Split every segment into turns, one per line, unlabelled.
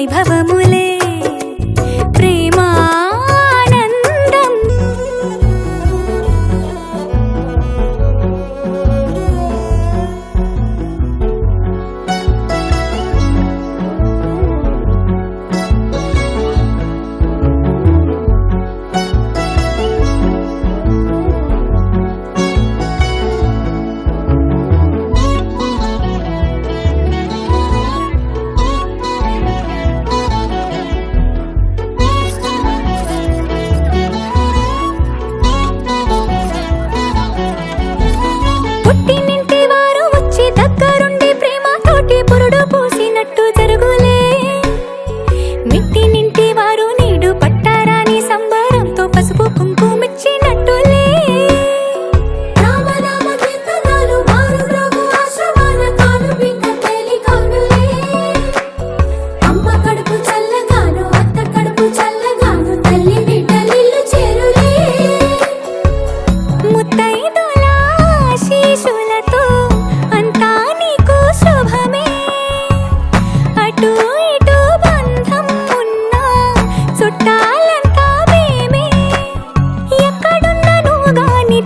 ವೈಭವ పురుడు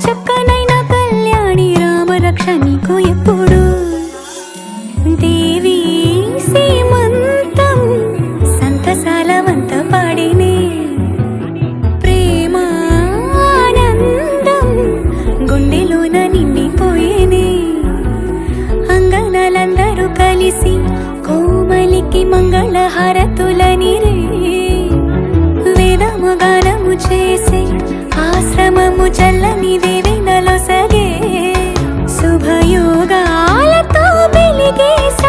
చక్కనైనా కళ్యాణి రామరక్షణి. చల్లని దేవి నలొసగే శుభయోగాలతో వెలిగేసి